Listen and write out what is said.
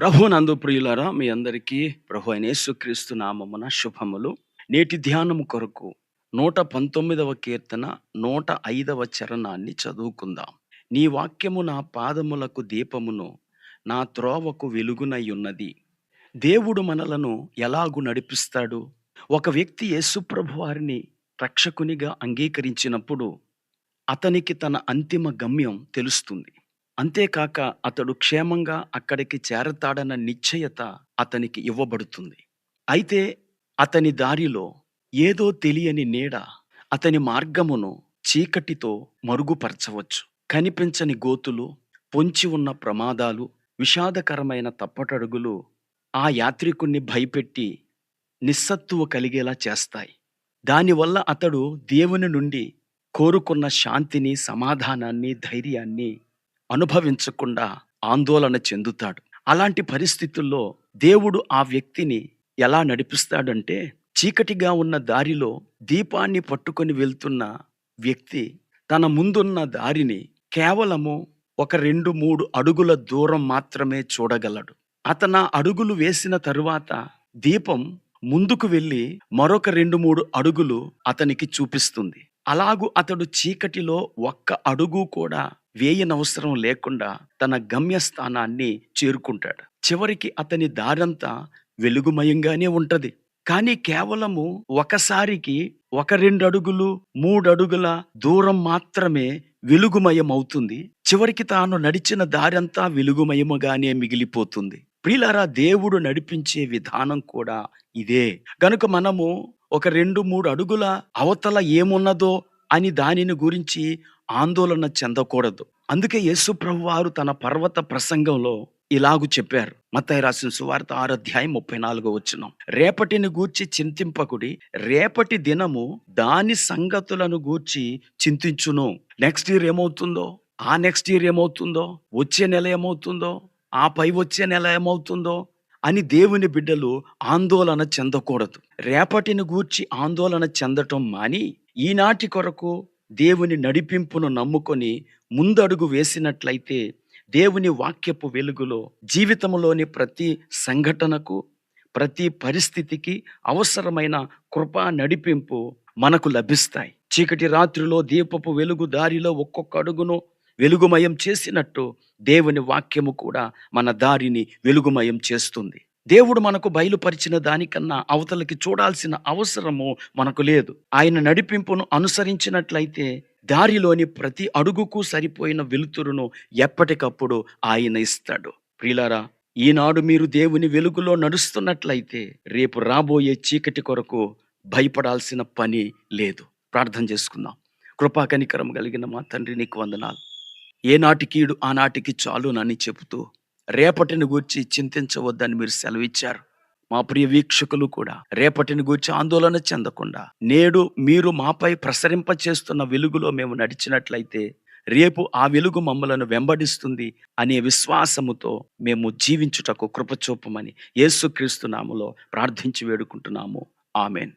ప్రభు నందు ప్రియులరా మీ అందరికీ ప్రభు అయిన యేసుక్రీస్తు నామమున శుభములు. నేటి ధ్యానము కొరకు నూట పంతొమ్మిదవ కీర్తన నూట ఐదవ చరణాన్ని చదువుకుందాం. నీ వాక్యము నా పాదములకు దీపమును నా త్రోవకు వెలుగునై ఉన్నది. దేవుడు మనలను ఎలాగు నడిపిస్తాడు? ఒక వ్యక్తి యేసుప్రభు వారిని రక్షకునిగా అంగీకరించినప్పుడు అతనికి తన అంతిమ గమ్యం తెలుస్తుంది. అంతేకాక అతడు క్షేమంగా అక్కడికి చేరతాడన్న నిశ్చయత అతనికి ఇవ్వబడుతుంది. అయితే అతని దారిలో ఏదో తెలియని నీడ అతని మార్గమును చీకటితో మరుగుపరచవచ్చు. కనిపించని గోతులు పొంచి ఉన్న ప్రమాదాలు విషాదకరమైన తప్పటడుగులు ఆ యాత్రికుణ్ణి భయపెట్టి నిస్సత్తువ కలిగేలా చేస్తాయి. దానివల్ల అతడు దేవుని నుండి కోరుకున్న శాంతిని సమాధానాన్ని ధైర్యాన్ని అనుభవించకుండా ఆందోళన చెందుతాడు. అలాంటి పరిస్థితుల్లో దేవుడు ఆ వ్యక్తిని ఎలా నడిపిస్తాడంటే చీకటిగా ఉన్న దారిలో దీపాన్ని పట్టుకొని వెళ్తున్న వ్యక్తి తన ముందున్న దారిని కేవలము ఒక రెండు మూడు అడుగుల దూరం మాత్రమే చూడగలడు. అతను ఆ అడుగులు వేసిన తరువాత దీపం ముందుకు వెళ్ళి మరొక రెండు మూడు అడుగులు అతనికి చూపిస్తుంది. అలాగు అతడు చీకటిలో ఒక్క అడుగు కూడా వేయనవసరం లేకుండా తన గమ్యస్థానాన్ని చేరుకుంటాడు. చివరికి అతని దారంతా వెలుగుమయంగానే ఉంటది. కానీ కేవలము ఒకసారికి ఒక రెండు అడుగులు మూడు అడుగుల దూరం మాత్రమే వెలుగుమయం అవుతుంది చివరికి తాను నడిచిన దారంతా వెలుగుమయముగానే మిగిలిపోతుంది. ప్రియులారా దేవుడు నడిపించే విధానం కూడా ఇదే. గనుక మనము ఒక రెండు మూడు అడుగుల అవతల ఏమున్నదో అని దానిని గురించి ఆందోళన చెందకూడదు. అందుకే యేసు ప్రభు వారు తన పర్వత ప్రసంగంలో ఇలాగు చెప్పారు. మత్తయి రాసిన సువార్త ఆరు అధ్యాయం ముప్పై నాలుగో వచ్చిన రేపటిని గూర్చి చింతింపకుడి రేపటి దినము దాని సంగతులను గూర్చి చింతించును. నెక్స్ట్ ఇయర్ ఏమవుతుందో ఆ నెక్స్ట్ ఇయర్ ఏమవుతుందో వచ్చే నెల ఏమవుతుందో ఆ పై వచ్చే నెల ఏమవుతుందో అని దేవుని బిడ్డలు ఆందోళన చెందకూడదు. రేపటిని గూర్చి ఆందోళన చెందటం మాని ఈనాటి కొరకు దేవుని నడిపింపును నమ్ముకొని ముందడుగు వేసినట్లయితే దేవుని వాక్యపు వెలుగులో జీవితంలోని ప్రతి సంఘటనకు ప్రతి పరిస్థితికి అవసరమైన కృపా నడిపింపు మనకు లభిస్తాయి. చీకటి రాత్రిలో దీపపు వెలుగు దారిలో ఒక్కొక్క అడుగును వెలుగుమయం చేసినట్టు దేవుని వాక్యము కూడా మన దారిని వెలుగుమయం చేస్తుంది. దేవుడు మనకు బయలుపరిచిన దానికన్నా అవతలకి చూడాల్సిన అవసరము మనకు లేదు. ఆయన నడిపింపును అనుసరించినట్లయితే దారిలోని ప్రతి అడుగుకు సరిపోయిన వెలుతురును ఎప్పటికప్పుడు ఆయన ఇస్తాడు. ప్రియులారా ఈనాడు మీరు దేవుని వెలుగులో నడుస్తున్నట్లయితే రేపు రాబోయే చీకటి కొరకు భయపడాల్సిన పని లేదు. ప్రార్థన చేసుకుందాం. కృపా కనికరం కలిగిన మా తండ్రి నీకు వందనాలు. ఏనాటి కీడు ఆనాటికి చాలునని చెబుతూ రేపటిని గూర్చి చింతించవద్దని మీరు సెలవిచ్చారు. మా ప్రియ వీక్షకులు కూడా రేపటిని గూర్చి ఆందోళన చెందకుండా నేడు మీరు మాపై ప్రసరింప చేస్తున్న వెలుగులో మేము నడిచినట్లయితే రేపు ఆ వెలుగు మమ్మలను వెంబడిస్తుంది అనే విశ్వాసముతో మేము జీవించుటకు కృపచూపమని యేసుక్రీస్తు నామలో ప్రార్థించి వేడుకుంటున్నాము. ఆమెన్.